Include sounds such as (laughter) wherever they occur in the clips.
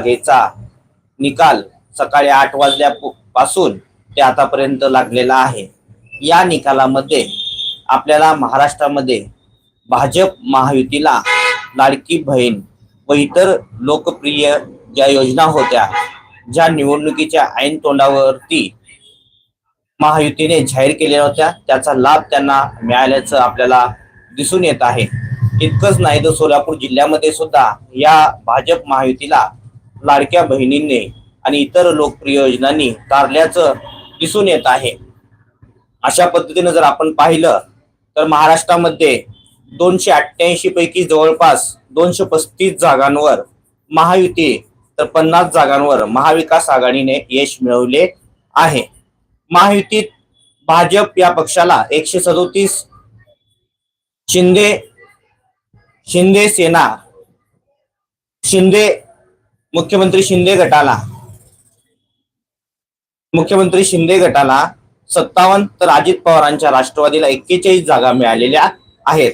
जागेचा निकाल सकाळी आठ वाजल्यापासून ते आतापर्यंत लागलेला आहे. या निकालामध्ये आपल्याला महाराष्ट्रामध्ये भाजप महायुतीला लाडकी बहीण व इतर लोकप्रिय ज्या योजना होत्या ज्या निवडणुकीच्या ऐन तोंडावरती महायुतीने जाहीर केलेल्या होत्या त्याचा लाभ त्यांना मिळाल्याचं आपल्याला दिसून येत आहे. इतकंच नाही तर सोलापूर जिल्ह्यामध्ये सुद्धा या भाजप महायुतीला लाडक्या बहिणींनी आणि इतर लोकप्रिय योजनांनी तारल्याचं दिसून येत आहे. अशा पद्धतीनं जर आपण पाहिलं तर महाराष्ट्रामध्ये दोनशे अठ्ठ्याऐंशी पैकी जवळपास दोनशे पस्तीस जागांवर महायुती तर पन्नास जागांवर महाविकास आघाडीने यश मिळवले आहे. महायुतीत भाजप या पक्षाला एकशे सदोतीस शिंदे शिंदे सेना शिंदे मुख्यमंत्री शिंदे गटाला. मुख्यमंत्री शिंदे गटाला सत्तावन्न तर अजित पवारांच्या राष्ट्रवादीला एक्केचाळीस जागा मिळालेल्या आहेत.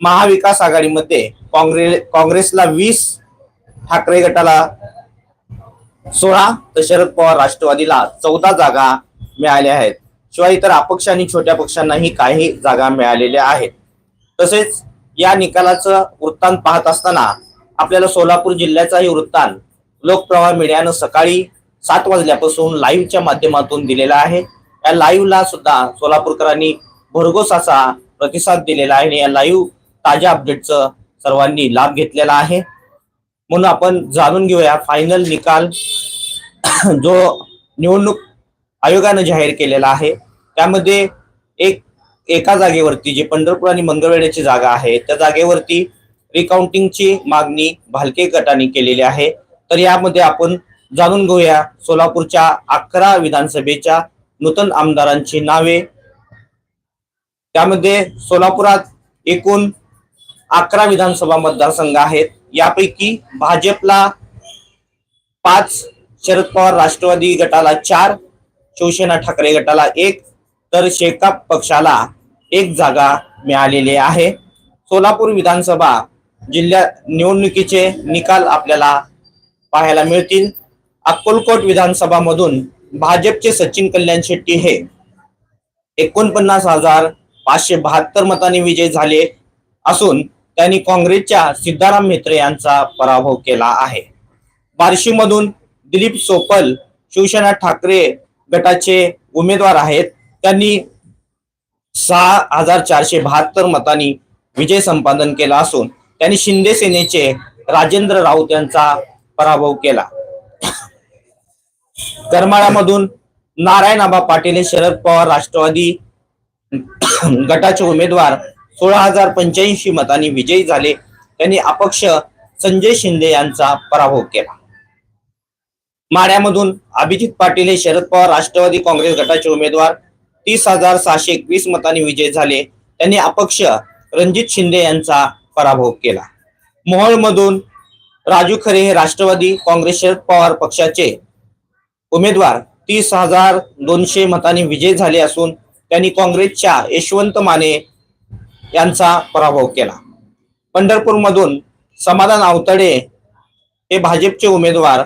महाविकास आघाडीमध्ये काँग्रेस काँग्रेसला वीस ठाकरे गटाला सोळा तर शरद पवार राष्ट्रवादीला चौदा जागा मिळाल्या आहेत. शिवाय इतर अपक्ष आणि छोट्या पक्षांनाही काही जागा मिळालेल्या आहेत. तसेच या निकालाचं वृत्तांत पाहत असताना आपल्याला सोलापूर जिल्ह्याचाही वृत्तांत लोकप्रवाह मीडियानं सकाळी सात वाजल्यापासून लाईव्हच्या माध्यमातून दिलेला आहे. या लाईव्हला सुद्धा सोलापूरकरांनी भरघोस असा प्रतिसाद दिलेला आहे आणि या लाईव्ह ताज्या अपडेटचं सर्वांनी लाभ घेतलेला आहे. म्हणून आपण जाणून घेऊया फायनल निकाल (coughs) जो निवडणूक आयोगानं जाहीर केलेला आहे. त्यामध्ये एक एका जागेवरती जी पंढरपूर आणि मंगळवेड्याची जागा आहे त्या जागेवरती रिकाउंटिंगची मागणी भालके गटाने केलेली आहे. तर यामध्ये आपण जाणून घेऊया सोलापूरच्या अकरा विधानसभेच्या नूतन आमदारांची नावे. त्यामध्ये सोलापुरात एकूण अकरा विधानसभा मतदारसंघ आहेत. यापैकी भाजपला पाच शरद पवार राष्ट्रवादी गटाला चार शिवसेना ठाकरे गटाला एक तर शेकाप पक्षाला एक जागा मिळालेली आहे. सोलापूर विधानसभा जिल्ह्या निवडणुकीचे निकाल आपल्याला पाहायला मिळतील. अक्कलकोट विधानसभा मधून भाजपचे सचिन कल्याण शेट्टी हे एकोणपन्नास हजार पाचशे बहात्तर मतांनी विजय झाले असून त्यांनी काँग्रेसच्या सिद्धाराम मित्र यांचा पराभव केला आहे. बार्शीमधून दिलीप सोपल शिवसेना ठाकरे गटाचे उमेदवार आहेत. त्यांनी सहा हजार चारशे बहात्तर मतांनी विजय संपादन केला असून त्यांनी शिंदे सेनेचे राजेंद्र राऊत यांचा पराभव केला. करमाळामधून नारायण आबा पाटील हे शरद पवार राष्ट्रवादी गटाचे उमेदवार सोळा हजार पंच्याऐंशी मतांनी विजयी झाले. त्यांनी अपक्ष संजय शिंदे यांचा पराभव केला. माड्यामधून अभिजित पाटील हे शरद पवार राष्ट्रवादी काँग्रेस गटाचे उमेदवार तीस हजार सहाशे एकवीस मतांनी विजय झाले. त्यांनी अपक्ष रणजित शिंदे यांचा पराभव केला. मोहोळमधून राजू खरे हे राष्ट्रवादी काँग्रेस शरद पवार पक्षाचे उमेदवार. तीस हजार दोनशे मतांनी विजय झाले असून त्यांनी काँग्रेसच्या यशवंत माने यांचा पराभव केला. पंढरपूरमधून समाधान आवतडे हे भाजपचे उमेदवार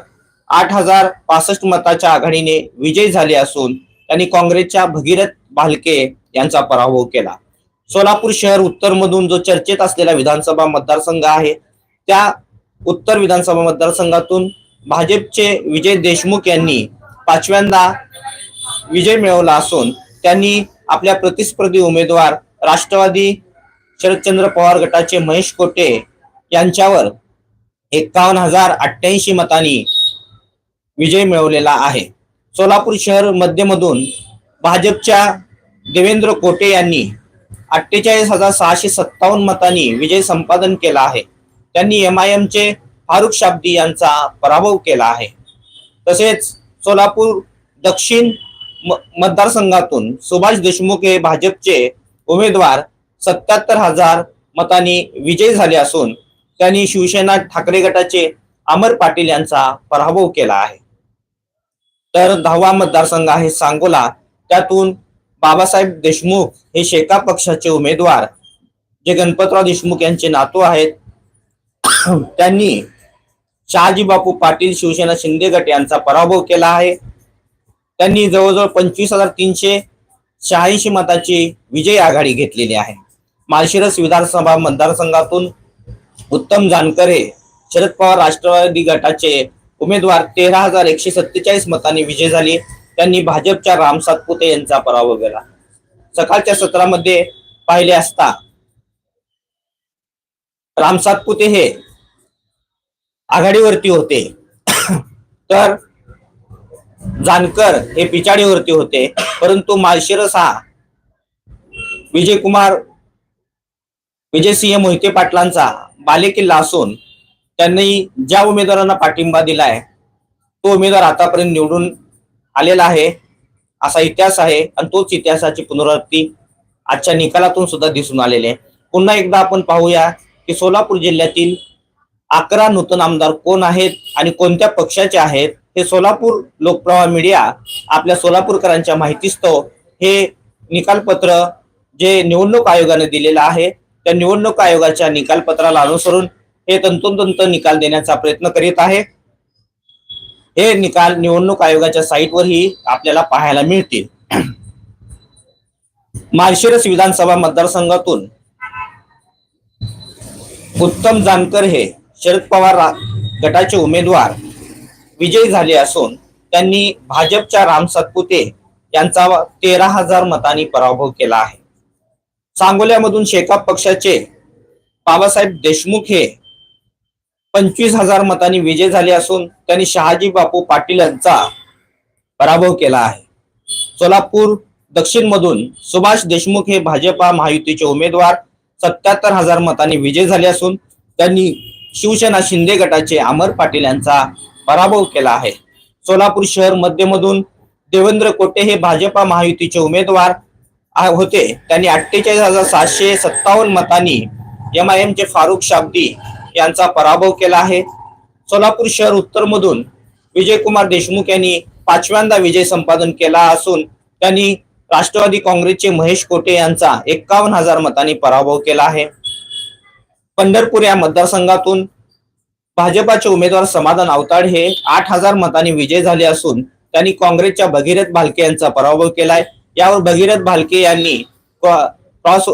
आठ हजार पासष्ट मताच्या आघाडीने विजयी झाले असून त्यांनी काँग्रेसच्या भगीरथ भालके यांचा पराभव केला. सोलापूर शहर उत्तरमधून जो चर्चेत असलेला विधानसभा मतदारसंघ आहे त्या उत्तर विधानसभा मतदारसंघातून भाजपचे विजय देशमुख यांनी पाचव्यांदा विजय मिळवला असून त्यांनी आपल्या प्रतिस्पर्धी उमेदवार राष्ट्रवादी शरदचंद्र पवार गटाचे महेश कोटे यांच्यावर एकावन्न हजार अठ्ठ्याऐंशी मतांनी विजय मिळवलेला आहे. सोलापूर शहर मध्यमधून भाजपच्या देवेंद्र कोटे यांनी अठ्ठेचाळीस हजार सहाशे सत्तावन्न मतांनी विजय संपादन केला आहे. त्यांनी एम आय एमचे फारुख शाब्दी यांचा पराभव केला आहे. तसेच सोलापूर दक्षिण म- मतदारसंघातून सुभाष देशमुख हे भाजपचे उमेदवार सत्याहत्तर हजार मतांनी विजयी झाले असून त्यांनी शिवसेना ठाकरे गटाचे अमर पाटील यांचा पराभव केला आहे. तर दहावा मतदारसंघ आहे सांगोला. त्यातून बाबासाहेब देशमुख हे शेका पक्षाचे उमेदवार जे गणपतराव देशमुख यांचे नातू आहेत. (clears throat) त्यांनी शहाजी बापू पाटील शिवसेना शिंदे गट यांचा पराभव केला आहे. त्यांनी जवळजवळ पंचवीस हजार तीनशे शहाऐंशी मताची विजय आघाडी घेतलेली आहे. माळशिरस विधानसभा मतदारसंघातून उत्तम जानकर हे शरद पवार राष्ट्रवादी गटाचे उमेदवार तेरा हजार एकशे सत्तेचाळीस मतांनी विजय झाले. त्यांनी भाजपच्या राम सातपुते यांचा पराभव केला. सकाळच्या सत्रामध्ये पाहिले असता राम सातपुते हे आघाडीवरती होते. तर जानकर हे पिछाडीवरती होते. परंतु माळशिरस हा विजयकुमार विजयसिंह मोहिते पाटलांचा बालेकिल्ला असून त्यांनी ज्या उमेदवारांना पाठिंबा दिलाय तो उमेदवार आतापर्यंत निवडून आलेला आहे. असा इतिहास आहे आणि तोच इतिहासाची पुनरावृत्ती आजच्या निकालातून सुद्धा दिसून आलेले आहे. पुन्हा एकदा आपण पाहूया की सोलापूर जिल्ह्यातील अकरा नूतन आमदार कोण आहेत आणि कोणत्या पक्षाचे आहेत हे सोलापूर लोकप्रवाह मीडिया आपल्या सोलापूरकरांच्या माहितीस्तव हे निकालपत्र जे निवडणूक आयोगाने दिलेलं आहे त्या निवडणूक आयोगाच्या निकालपत्राला अनुसरून हे तंतोतंत निकाल देण्याचा प्रयत्न करीत आहे. हे निकाल निवडणूक आयोगाच्या साईटवरही आपल्याला पाहायला मिळतील. माळशिरस विधानसभा मतदारसंघातून उत्तम जानकर हे शरद पवार गटाचे उमेदवार विजयी झाले असून त्यांनी भाजपच्या राम सातपुते यांचा तेरा हजार मतांनी पराभव केला आहे. सांगोल्यामधून शेकाप पक्षाचे बाबासाहेब देशमुख हे पंचवीस हजार मतांनी विजय झाले असून त्यांनी शहाजी बापू पाटील यांचा पराभव केला आहे. सोलापूर दक्षिण मधून सुभाष देशमुख हे भाजपा महायुतीचे उमेदवार सत्याहत्तर हजार मतांनी विजय झाले असून त्यांनी शिवसेना शिंदे गटाचे अमर पाटील यांचा पराभव केला आहे. सोलापूर शहर मध्यमधून देवेंद्र कोटे हे भाजपा महायुतीचे उमेदवार होते. त्यांनी अठ्ठेचाळीस हजार सातशे सत्तावन्न मतांनी एम आय एमचे फारुख शाब्दी यांचा पराभव केला आहे. सोलापूर शहर उत्तरमधून विजयकुमार देशमुख यांनी पाचव्यांदा विजय संपादन केला असून त्यांनी राष्ट्रवादी काँग्रेसचे महेश कोटे यांचा एक्कावन्न हजार मतांनी पराभव केला आहे. पंढरपूर या मतदारसंघातून भाजपाचे उमेदवार समाधान अवताड हे आठ हजार मतांनी विजय झाले असून त्यांनी काँग्रेसच्या भगीरथ भालके यांचा पराभव केलाय. यावर भगीरथ भालके यांनी क्रॉस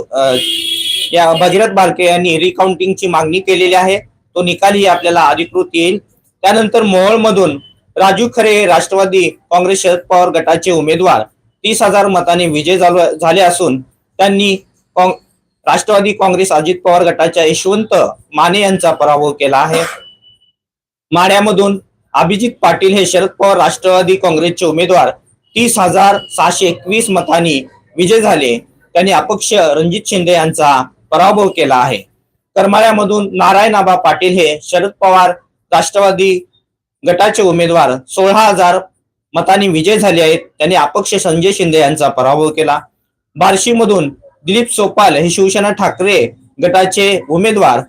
या भगीरथ बालके यांनी रिकाउंटिंगची मागणी केलेली आहे. तो निकालही आपल्याला अधिकृत येईल. त्यानंतर मोहोळमधून राजू खरे हे राष्ट्रवादी काँग्रेस शरद पवार गटाचे उमेदवार तीस हजार मताने विजय झाले असून त्यांनी राष्ट्रवादी काँग्रेस अजित पवार गटाच्या यशवंत माने यांचा पराभव केला आहे. माड्यामधून अभिजित पाटील हे शरद पवार राष्ट्रवादी काँग्रेसचे उमेदवार तीस हजार सहाशे एकवीस मतांनी विजय झाले. त्यांनी अपक्ष रणजित शिंदे यांचा पराभव केला आहे. करमाळ्यामधून नारायणाबा पाटील हे शरद पवार राष्ट्रवादी गटाचे उमेदवार सोळा हजार मतांनी विजय झाले आहेत. त्यांनी अपक्ष संजय शिंदे यांचा पराभव केला. बार्शीमधून दिलीप सोपाल हे शिवसेना ठाकरे गटाचे उमेदवार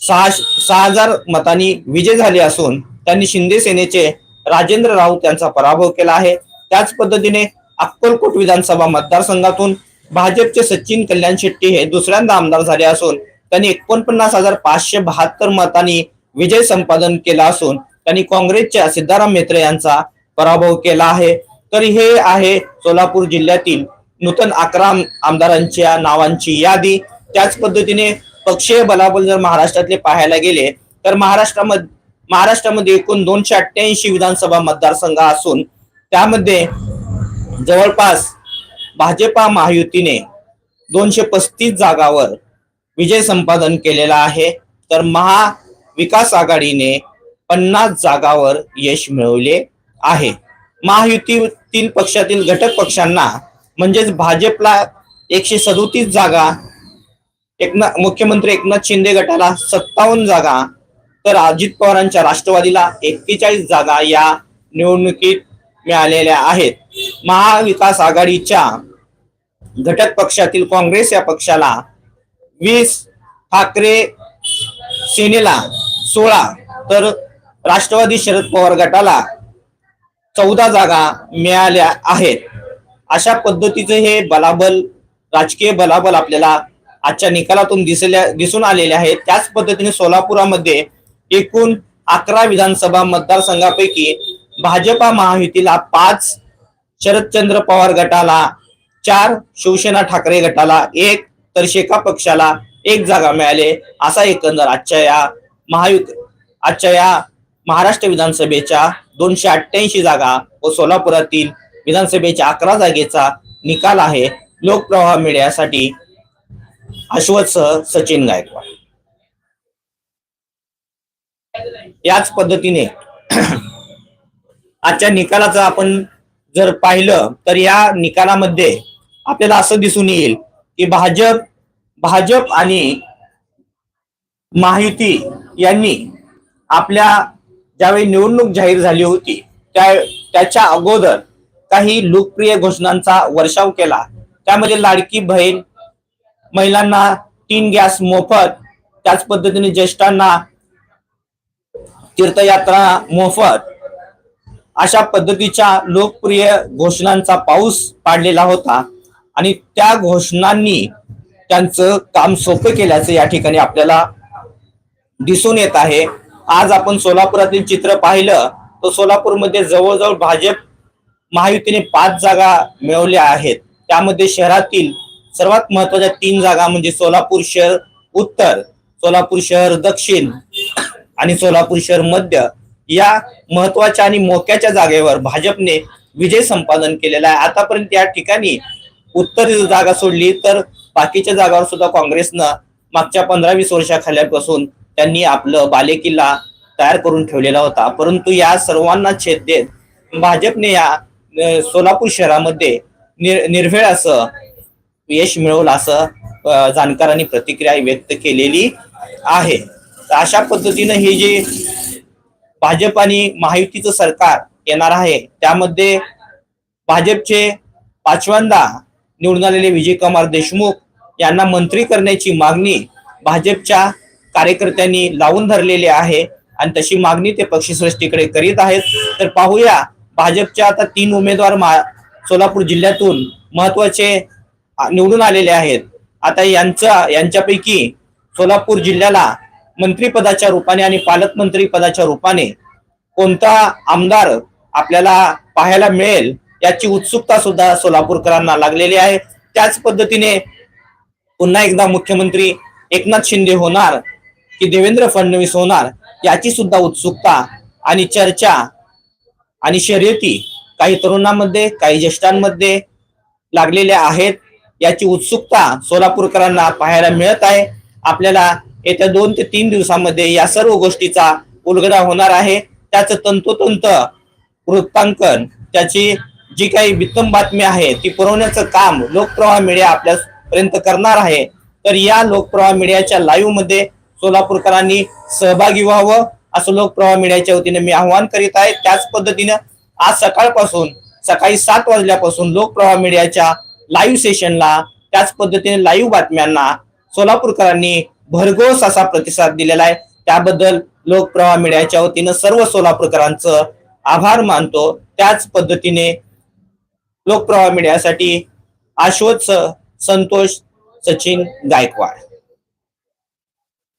सहा सहा हजार मतांनी विजय झाले असून त्यांनी शिंदे सेनेचे राजेंद्र राऊत यांचा पराभव केला आहे. त्याच पद्धतीने अक्कलकोट विधानसभा मतदारसंघातून भाजपचे सचिन कल्याण शेट्टी हे दुसऱ्यांदा आमदार झाले असून त्यांनी एकोणपन्नास हजार पाचशे बहात्तर मतांनी विजय संपादन केला असून त्यांनी काँग्रेसच्या सिद्धाराम मेत्रे यांचा पराभव केला आहे. तर हे आहे सोलापूर जिल्ह्यातील नूतन अकरा आमदारांच्या नावांची यादी. त्याच पद्धतीने पक्षीय बलाबल जर महाराष्ट्रातले पाहायला गेले तर महाराष्ट्रामध्ये महाराष्ट्रामध्ये एकूण दोनशे अठ्ठ्याऐंशी विधानसभा मतदारसंघ असून त्यामध्ये जवळपास भाजपा महायुतीने दोनशे पस्तीस जागावर विजय संपादन केलेला आहे. तर महाविकास आघाडीने पन्नास जागावर यश मिळवले आहे. महायुतीतील पक्षातील घटक पक्षांना म्हणजेच भाजपला एकशे सदोतीस जागा एकनाथ मुख्यमंत्री एकनाथ शिंदे गटाला सत्तावन्न जागा तर अजित पवारांच्या राष्ट्रवादीला एक्केचाळीस जागा या निवडणुकीत मिळालेल्या आहेत. महाविकास आघाडीच्या घटक पक्षातील काँग्रेस या पक्षाला वीस ठाकरे सेनेला सोळा तर राष्ट्रवादी शरद पवार गटाला चौदा जागा मिळाल्या आहेत. अशा पद्धतीचं हे बलाबल राजकीय बलाबल आपल्याला आजच्या निकालातून दिसल्या दिसून आलेले आहेत त्याच पद्धतीने सोलापुरामध्ये एकूण अकरा विधानसभा मतदारसंघापैकी भाजपा महायुतीला पाच शरदचंद्र पवार गटाला चार शिवसेना ठाकरे गटाला एक तर शेका पक्षाला एक जागा मिळाले. असा एकंदर आजच्या या महायुक आजच्या या महाराष्ट्र विधानसभेच्या दोनशे अठ्ठ्याऐंशी जागा व सोलापुरातील विधानसभेच्या अकरा जागेचा निकाल आहे. लोकप्रवाह मिळण्यासाठी अश्वथसह सचिन गायकवाड. याच पद्धतीने आजच्या निकालाचं आपण जर पाहिलं तर या निकालामध्ये आपल्याला असं दिसून येईल की भाजप भाजप आणि महायुती यांनी आपल्या ज्यावेळी निवडणूक जाहीर झाली होती त्या त्याच्या अगोदर काही लोकप्रिय घोषणांचा वर्षाव केला. त्यामध्ये लाडकी बहीण महिलांना तीन गॅस मोफत त्याच पद्धतीने ज्येष्ठांना तीर्थयात्रा मोफत अशा पद्धतीच्या लोकप्रिय घोषणांचा पाऊस पाडलेला होता. आणि त्या घोषणांनी त्यांचं काम सोपं केल्याचं या ठिकाणी आपल्याला दिसून येत आहे. आज आपण सोलापुरातील चित्र पाहिलं तर सोलापूरमध्ये जवळजवळ भाजप महायुतीने पाच जागा मिळवल्या आहेत. त्यामध्ये शहरातील सर्वात महत्त्वाच्या तीन जागा म्हणजे सोलापूर शहर उत्तर सोलापूर शहर दक्षिण आणि सोलापूर शहर मध्य या महत्त्वाच्या आणि मोक्याच्या जागेवर भाजपने विजय संपादन केलेला आहे. आतापर्यंत या ठिकाणी उत्तर जागा सोडली तर बाकीच्या जागावर सुद्धा काँग्रेसनं मागच्या पंधरा वीस वर्षाखाल्यापासून त्यांनी आपलं बालेकिल्ला तयार करून ठेवलेला होता. परंतु या सर्वांना छेद देत भाजपने या सोलापूर शहरामध्ये निर निर्भेळ असं यश मिळवलं असं जाणकारांनी प्रतिक्रिया व्यक्त केलेली आहे. तर अशा पद्धतीनं हे जे भाजप आणि महायुतीचं सरकार येणार आहे त्यामध्ये भाजपचे पाचव्यांदा निवडून आलेले विजयकुमार देशमुख यांना मंत्री करण्याची मागणी भाजपच्या कार्यकर्त्यांनी लावून धरलेली आहे. आणि तशी मागणी ते पक्षश्रेष्ठीकडे करीत आहेत. तर पाहूया भाजपच्या आता तीन उमेदवार मा- सोलापूर जिल्ह्यातून महत्त्वाचे निवडून आलेले आहेत. आता यांचा यांच्यापैकी सोलापूर जिल्ह्याला मंत्रीपदाच्या रूपाने आणि पालकमंत्री पदाच्या रूपाने कोणता आमदार आपल्याला पाहायला मिळेल? याची उत्सुकता सुद्धा सोलापूरकरांना लागलेली आहे. त्याच पद्धतीने पुन्हा एकदा मुख्यमंत्री एकनाथ शिंदे होणार की देवेंद्र फडणवीस होणार याची सुद्धा उत्सुकता आणि चर्चा आणि शर्यती काही तरुणांमध्ये काही ज्येष्ठांमध्ये लागलेल्या आहेत. याची उत्सुकता सोलापूरकरांना पाहायला मिळत आहे. आपल्याला येत्या दोन ते तीन दिवसामध्ये या सर्व गोष्टीचा उलगडा होणार आहे. त्याचं तंतोतंत वृत्तांकन त्याची जी काही वित्तम बातमी आहे ती पुरवण्याचं काम लोकप्रवाह मीडिया आपल्यापर्यंत करणार आहे तर या लोकप्रवाह मीडियाच्या लाईव्हमध्ये सोलापूरकरांनी सहभागी व्हावं असं लोकप्रवाह मीडियाच्या वतीने मी आवाहन करीत आहे. त्याच पद्धतीनं आज सकाळपासून सकाळी सात वाजल्यापासून लोकप्रवाह मीडियाच्या लाईव्ह सेशनला त्याच पद्धतीने लाईव्ह बातम्यांना सोलापूरकरांनी भरघोस असा प्रतिसाद दिलेला आहे. त्याबद्दल लोकप्रवाह मीडियाच्या वतीनं सर्व सोलापूरकरांचं आभार मानतो. त्याच पद्धतीने लोकप्रवाह मीडियासाठी आश्वत संतोष सचिन गायकवाड.